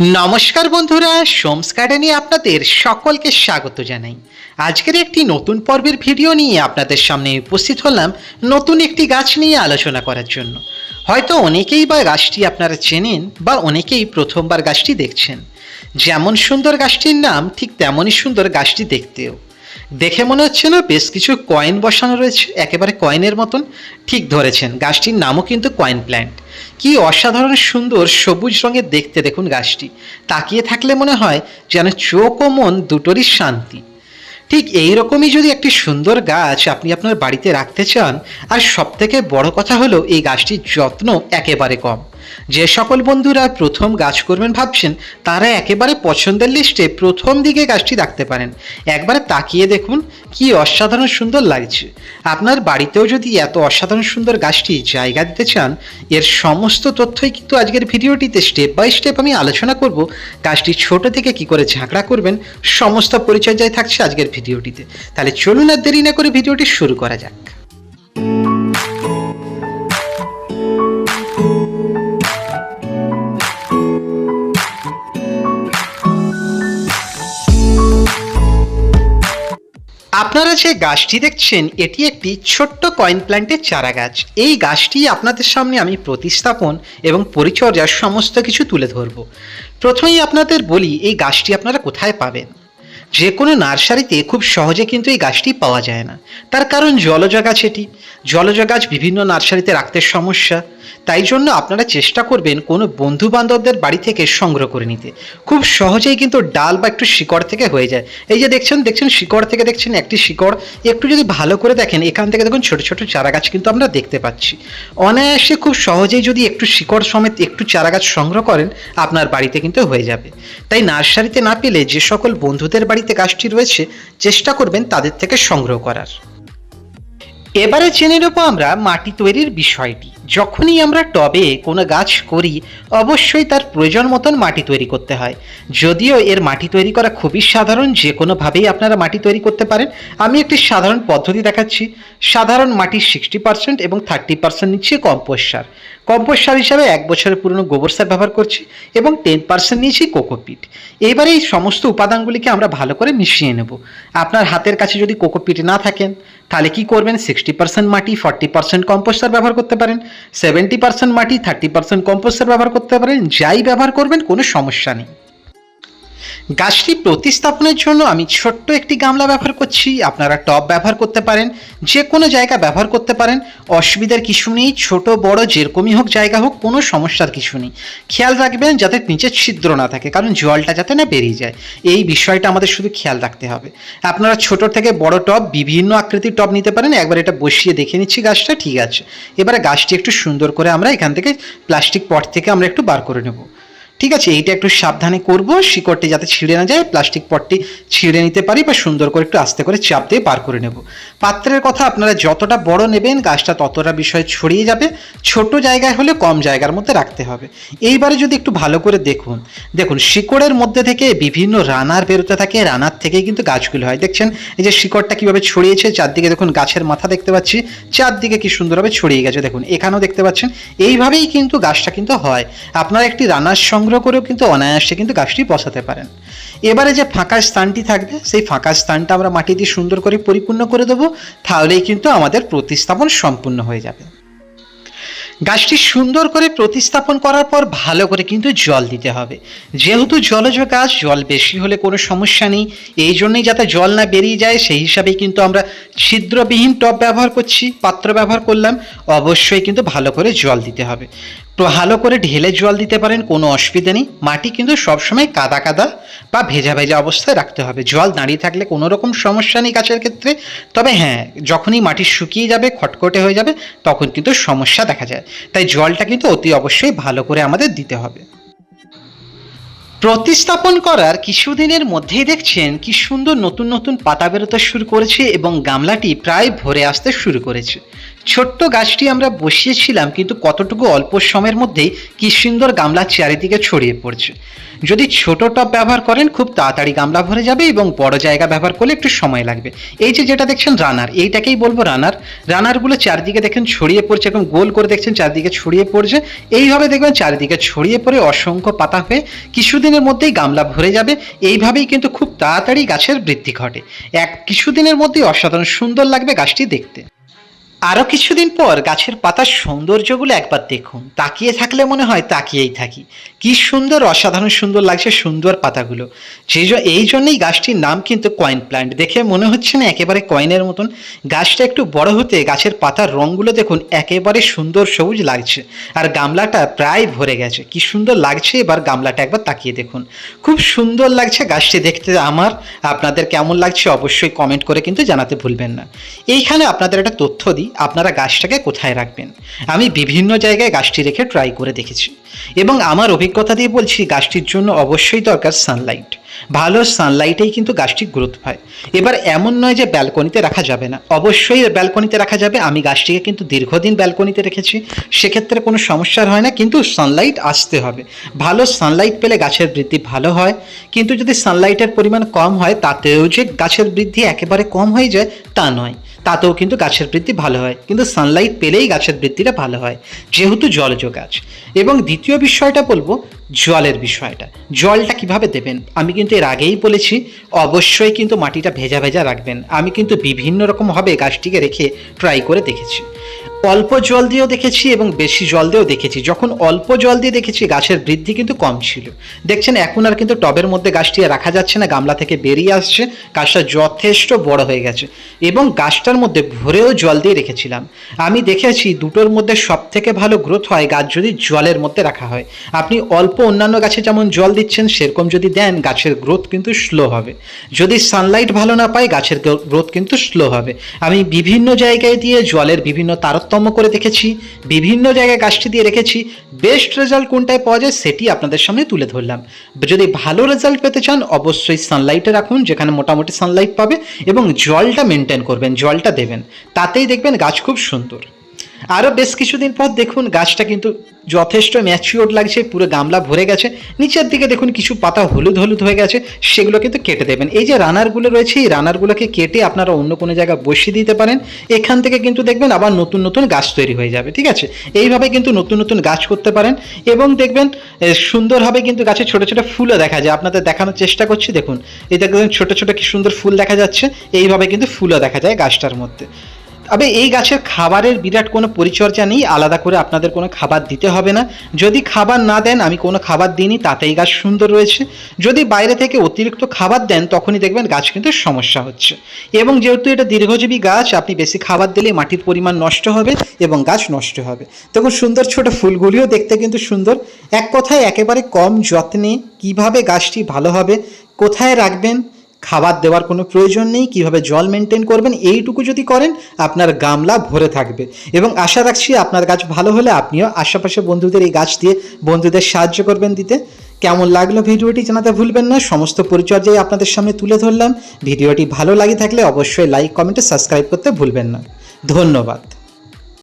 নমস্কার বন্ধুরা, সোমস গার্ডেনে আপনাদের সকলকে স্বাগত জানাই। আজকের একটি নতুন পর্বের ভিডিও নিয়ে আপনাদের সামনে উপস্থিত হলাম নতুন একটি গাছ নিয়ে আলোচনা করার জন্য। হয়তো অনেকেই বা গাছটি আপনারা চেনেন বা অনেকেই প্রথমবার গাছটি দেখছেন। যেমন সুন্দর গাছটির নাম, ঠিক তেমনই সুন্দর গাছটি দেখতেও। দেখে মনে হচ্ছে না বেশ কিছু কয়েন বসানো রয়েছে, একেবারে কয়েনের মতন। ঠিক ধরেছেন, গাছটির নামও কিন্তু কয়েন প্ল্যান্ট কি অসাধারণ সুন্দর সবুজ রঙের দেখতে দেখুন গাছটি। তাকিয়ে থাকলে মনে হয় যেন চোখ ও মন দুটোরই শান্তি। ঠিক এই রকমই যদি একটি সুন্দর গাছ আপনি আপনার বাড়িতে রাখতে চান, আর সব থেকে বড় কথা হলো এই গাছটির যত্ন একেবারে কম। যে সকল বন্ধুরা প্রথম গাছ করবেন ভাবছেন, তারা একেবারে পছন্দের লিস্টে প্রথম দিকে গাছটি রাখতে পারেন। একবারে তাকিয়ে দেখুন, কি অসাধারণ সুন্দর লাগছে। আপনার বাড়িতেও যদি এত অসাধারণ সুন্দর গাছটি জায়গা দিতে চান, এর সমস্ত তথ্যই কিন্তু আজকের ভিডিওটিতে স্টেপ বাই স্টেপ আমি আলোচনা করব, গাছটি ছোট থেকে কি করে ঝাঁকড়া করবেন, সমস্ত পরিচর্যায় থাকছে আজকের ভিডিওটিতে। তাহলে চলুন আর দেরি না করে ভিডিওটি শুরু করা যাক। আপনারা যে গাছটি দেখছেন, এটি একটি ছোট্ট কয়েন প্ল্যান্টের চারা গাছ এই গাছটি আপনাদের সামনে আমি প্রতিস্থাপন এবং পরিচর্যার সমস্ত কিছু তুলে ধরব। প্রথমেই আপনাদের বলি, এই গাছটি আপনারা কোথায় পাবেন? যে কোনো নার্সারিতে খুব সহজে কিন্তু এই গাছটি পাওয়া যায় না। তার কারণ জলজ গাছ এটি। জলজ গাছ বিভিন্ন নার্সারিতে রাখতে সমস্যা। তাই জন্য আপনারা চেষ্টা করবেন কোনো বন্ধু বান্ধবদের বাড়ি থেকে সংগ্রহ করে নিতে। খুব সহজেই কিন্তু ডাল বা একটু শিকড় থেকে হয়ে যায়। এই যে দেখছেন দেখছেন শিকড় থেকে দেখছেন একটি শিকড়। একটু যদি ভালো করে দেখেন, এখান থেকে দেখুন ছোট ছোট চারা গাছ কিন্তু আমরা দেখতে পাচ্ছি। অনায়াসে খুব সহজেই যদি একটু শিকড় সমেত একটু চারা গাছ সংগ্রহ করেন, আপনার বাড়িতে কিন্তু হয়ে যাবে। তাই নার্সারিতে না পেলে যে সকল বন্ধুদের বাড়িতে গাছটি রয়েছে, চেষ্টা করবেন তাদের থেকে সংগ্রহ করার। এবারে জেনে নেব আমরা মাটি তৈরির বিষয়টি। যখনই আমরা টবে কোনো গাছ করি, অবশ্যই তার প্রয়োজন মতন মাটি তৈরি করতে হয়। যদিও এর মাটি তৈরি করা খুবই সাধারণ, যে কোনোভাবেই আপনারা মাটি তৈরি করতে পারেন। আমি একটি সাধারণ পদ্ধতি দেখাচ্ছি। সাধারণ মাটির সিক্সটি পার্সেন্ট এবং থার্টি পার্সেন্ট নিচ্ছি কম্পোস্ট সার। কম্পোস্ট সার হিসাবে এক বছরের পুরনো গোবর সার ব্যবহার করছি এবং টেন পার্সেন্ট নিয়েছি কোকোপিট এবারে এই সমস্ত উপাদানগুলিকে আমরা ভালো করে মিশিয়ে নেব। আপনার হাতের কাছে যদি কোকোপিট না থাকেন, তাহলে কি করবেন? সিক্সটি পার্সেন্ট মাটি ফর্টি পার্সেন্ট কম্পোস্ট সার ব্যবহার করতে পারেন। সেভেন্টি পার্সেন্ট মাটি, থার্টি পার্সেন্ট কম্পোস্টার ব্যবহার করতে পারেন। যাই ব্যবহার করবেন, কোনো সমস্যা নেই। গাছটি প্রতিস্থাপনের জন্য আমি ছোট্ট একটি গামলা ব্যবহার করছি। আপনারা টব ব্যবহার করতে পারেন যে কোনো জায়গা ব্যবহার করতে পারেন। অসুবিধার কিছু নেই, ছোট, বড়, যেরকমই হোক জায়গা হোক, কোনো সমস্যার কিছু নেই। খেয়াল রাখবেন যাতে নিচে ছিদ্র না থাকে, কারণ জলটা যাতে না বেরিয়ে যায়। এই বিষয়টা আমাদের শুধু খেয়াল রাখতে হবে। আপনারা ছোট থেকে বড় টব, বিভিন্ন আকৃতির টব নিতে পারেন। একবার এটা বসিয়ে দেখে নিচ্ছি গাছটা, ঠিক আছে। এবারে গাছটি একটু সুন্দর করে আমরা এখান থেকে প্লাস্টিক পট থেকে আমরা একটু বার করে নেব। ঠিক আছে, এইটা একটু সাবধানে করব, শিকড়টি যাতে ছিঁড়ে না যায়, প্লাস্টিক পটটি ছিঁড়ে নিতে পারি বা সুন্দর করে একটু আস্তে করে চাপ দিয়ে বার করে নেব। পাত্রের কথা আপনারা যতটা বড় নেবেন, গাছটা ততটা বিষয় ছড়িয়ে যাবে, ছোট জায়গায় হলে কম জায়গার মধ্যে রাখতে হবে। এইবারে যদি একটু ভালো করে দেখুন দেখুন, শিকড়ের মধ্যে থেকে বিভিন্ন রানার বেরোতে থাকে, রানার থেকেই কিন্তু গাছগুলো হয়। দেখছেন, এই যে শিকড়টা কীভাবে ছড়িয়েছে, চারদিকে দেখুন গাছের মাথা দেখতে পাচ্ছি, চারদিকে কি সুন্দরভাবে ছড়িয়ে গেছে, দেখুন, এখানেও দেখতে পাচ্ছেন, এইভাবেই কিন্তু গাছটা কিন্তু হয়। আপনারা একটি রানার সংগ্রহ করেও কিন্তু অনায়াসে কিন্তু গাছটি বসাতে পারেন। এবারে যে ফাঁকা স্থানটি থাকবে, সেই ফাঁকা স্থানটা আমরা মাটি দিয়ে সুন্দর করে পরিপূর্ণ করে দেবো, তাহলেই কিন্তু আমাদের প্রতিস্থাপন সম্পূর্ণ হয়ে যাবে। গাছটি সুন্দর করে প্রতিস্থাপন করার পর ভালো করে কিন্তু জল দিতে হবে। যেহেতু জলজ গাছ, জল বেশি হলে কোনো সমস্যা নেই। এই জন্যই যাতে জল না বেরিয়ে যায়, সেই হিসাবেই কিন্তু আমরা ছিদ্রবিহীন টব ব্যবহার করছি, পাত্র ব্যবহার করলাম। অবশ্যই কিন্তু ভালো করে জল দিতে হবে। ভালো করে ঢেলে জল দিতে পারেন, কোনো অসুবিধা নেই। মাটি কিন্তু সবসময় কাদা কাদা বা ভেজা ভেজা অবস্থায় রাখতে হবে। জল দাঁড়িয়ে থাকলে কোনো রকম সমস্যা নেই গাছের ক্ষেত্রে। তবে হ্যাঁ যখনই মাটি শুকিয়ে যাবে, খটখটে হয়ে যাবে, তখন কিন্তু সমস্যা দেখা যায়। তাই জলটা কিন্তু অতি অবশ্যই ভালো করে আমাদের দিতে হবে। প্রতিস্থাপন করার কিছুদিনের মধ্যেই দেখছেন কি সুন্দর নতুন নতুন পাতা বেরোতে শুরু করেছে এবং গামলাটি প্রায় ভরে আসতে শুরু করেছে। ছোট্ট গাছটি আমরা বসিয়েছিলাম, কিন্তু কতটুকু অল্প সময়ের মধ্যেই কি সুন্দর গামলা চারিদিকে ছড়িয়ে পড়ছে। যদি ছোট টব ব্যবহার করেন, খুব তাড়াতাড়ি গামলা ভরে যাবে এবং বড় জায়গা ব্যবহার করলে একটু সময় লাগবে। এই যে যেটা দেখছেন রানার, এইটাকেই বলব রানার। রানারগুলো চারদিকে দেখেন ছড়িয়ে পড়ছে এবং গোল করে দেখছেন চারদিকে ছড়িয়ে পড়ছে। এইভাবে দেখবেন চারিদিকে ছড়িয়ে পড়ে অসংখ্য পাতা হয়ে কিছুদিনের মধ্যেই গামলা ভরে যাবে। এইভাবেই কিন্তু খুব তাড়াতাড়ি গাছের বৃদ্ধি ঘটে। এক কিছুদিনের মধ্যেই অসাধারণ সুন্দর লাগবে গাছটি দেখতে। আরও কিছুদিন পর গাছের পাতার সৌন্দর্যগুলো একবার দেখুন। তাকিয়ে থাকলে মনে হয় তাকিয়েই থাকি। কি সুন্দর, অসাধারণ সুন্দর লাগছে সুন্দর পাতাগুলো। জ- এই জন্যই গাছটির নাম কিন্তু কয়েন প্ল্যান্ট দেখে মনে হচ্ছে না একেবারে কয়েনের মতন। গাছটা একটু বড় হতে গাছের পাতার রঙগুলো দেখুন একেবারে সুন্দর সবুজ লাগছে। আর গামলাটা প্রায় ভরে গেছে। কি সুন্দর লাগছে এবার গামলাটা একবার তাকিয়ে দেখুন। খুব সুন্দর লাগছে গাছটি দেখতে। আমার, আপনাদের কেমন লাগছে অবশ্যই কমেন্ট করে কিন্তু জানাতে ভুলবেন না। এইখানে আপনাদের একটা তথ্য দিই। আপনারা গাছটাকে কোথায় রাখবেন? আমি বিভিন্ন জায়গায় গাছটি রেখে ট্রাই করে দেখেছি। এবং আমার অভিজ্ঞতা দিয়ে বলছি, গাছটির জন্য অবশ্যই দরকার সানলাইট ভালো সানলাইটেই কিন্তু গাছটি গ্রোথ পায় এবার এমন নয় যে ব্যালকনিতে রাখা যাবে না। অবশ্যই ব্যালকনিতে রাখা যাবে। আমি গাছটিকে কিন্তু দীর্ঘদিন ব্যালকনিতে রেখেছি। সেক্ষেত্রে কোনো সমস্যার হয় না, কিন্তু সানলাইট আসতে হবে। ভালো সানলাইট পেলে গাছের বৃদ্ধি ভালো হয়। কিন্তু যদি সানলাইটের পরিমাণ কম হয়, তাতেও যে গাছের বৃদ্ধি একেবারে কম হয়ে যায়, তা নয়। তাতেও কিন্তু গাছের বৃদ্ধি ভালো হয়। কিন্তু সানলাইট পেলেই গাছের বৃদ্ধিটা ভালো হয়। যেহেতু জলজ গাছ। এবং দ্বিতীয় বিষয়টা বলব, জলের বিষয়টা। জলটা কীভাবে দেবেন? আমি কিন্তু এর আগেই বলেছি, অবশ্যই কিন্তু মাটিটা ভেজা ভেজা রাখবেন। আমি কিন্তু বিভিন্ন রকমভাবে গাছটিকে রেখে ট্রাই করে দেখেছি। অল্প জল দিয়েও দেখেছি এবং বেশি জল দিয়েও দেখেছি। যখন অল্প জল দিয়ে দেখেছি, গাছের বৃদ্ধি কিন্তু কম ছিল। দেখছেন, এখন আর কিন্তু টবের মধ্যে গাছটি রাখা যাচ্ছে না, গামলা থেকে বেরিয়ে আসছে, গাছটা যথেষ্ট বড় হয়ে গেছে এবং গাছটার মধ্যে ভরেও জল দিয়ে রেখেছিলাম। আমি দেখেছি দুটোর মধ্যে সব থেকে ভালো গ্রোথ হয় গাছ যদি জলের মধ্যে রাখা হয়। আপনি অল্প অন্যান্য গাছে যেমন জল দিচ্ছেন, সেরকম যদি দেন, গাছের গ্রোথ কিন্তু স্লো হবে। যদি সানলাইট ভালো না পায় গাছের গ্রোথ কিন্তু স্লো হবে। আমি বিভিন্ন জায়গায় দিয়ে জলের বিভিন্ন তারতম্য করে দেখেছি। বিভিন্ন জায়গায় গাছটি দিয়ে রেখেছি। বেস্ট রেজাল্ট কোনটায় পাওয়া যায় সেটি আপনাদের সামনে তুলে ধরলাম। যদি ভালো রেজাল্ট পেতে চান, অবশ্যই সানলাইটে রাখুন, যেখানে মোটামুটি সানলাইট পাবে এবং জলটা মেনটেন করবেন, জলটা দেবেন। তাতেই দেখবেন গাছ খুব সুন্দর। আরও বেশ কিছুদিন পর দেখুন গাছটা কিন্তু যথেষ্ট ম্যাচিওর লাগছে, পুরো গামলা ভরে গেছে। নিচের দিকে দেখুন কিছু পাতা হলুদ হলুদ হয়ে গেছে, সেগুলো কিন্তু কেটে দেবেন। এই যে রানারগুলো রয়েছে, এই রানারগুলোকে কেটে আপনারা অন্য কোনো জায়গায় বসিয়ে দিতে পারেন। এখান থেকে কিন্তু দেখবেন আবার নতুন নতুন গাছ তৈরি হয়ে যাবে, ঠিক আছে? এইভাবে কিন্তু নতুন নতুন গাছ করতে পারেন এবং দেখবেন সুন্দরভাবে কিন্তু গাছে ছোটো ছোটো ফুলও দেখা যায়। আপনাদের দেখানোর চেষ্টা করছি, দেখুন। এই দেখবেন ছোটো ছোটো কি সুন্দর ফুল দেখা যাচ্ছে, এইভাবে কিন্তু ফুলও দেখা যায় গাছটার মধ্যে। তবে এই গাছের খাবারের বিরাট কোনো পরিচর্যা নেই, আলাদা করে আপনাদের কোনো খাবার দিতে হবে না। যদি খাবার না দেন, আমি কোনো খাবার দিইনি, তাতেই গাছ সুন্দর রয়েছে। যদি বাইরে থেকে অতিরিক্ত খাবার দেন, তখনই দেখবেন গাছ কিন্তু সমস্যা হচ্ছে। এবং যেহেতু এটা দীর্ঘজীবী গাছ, আপনি বেশি খাবার দিলে মাটির পরিমাণ নষ্ট হবে এবং গাছ নষ্ট হবে। তখন সুন্দর ছোট ফুলগুলিও দেখতে কিন্তু সুন্দর। এক কথায় একেবারে কম যত্নে কীভাবে গাছটি ভালো হবে, কোথায় রাখবেন খাবার দেওয়ার কোনো প্রয়োজন নেই, কীভাবে জল মেনটেন করবেন, এইটুকু যদি করেন, আপনার গামলা ভরে থাকবে। এবং আশা রাখছি আপনার গাছ ভালো হলে আপনিও আশেপাশে বন্ধুদের এই গাছ দিয়ে বন্ধুদের সাহায্য করবেন দিতে। কেমন লাগল ভিডিওটি জানাতে ভুলবেন না। সমস্ত পরিচর্যাই আপনাদের সামনে তুলে ধরলাম। ভিডিওটি ভালো লাগে থাকলে অবশ্যই লাইক কমেন্টে সাবস্ক্রাইব করতে ভুলবেন না। ধন্যবাদ।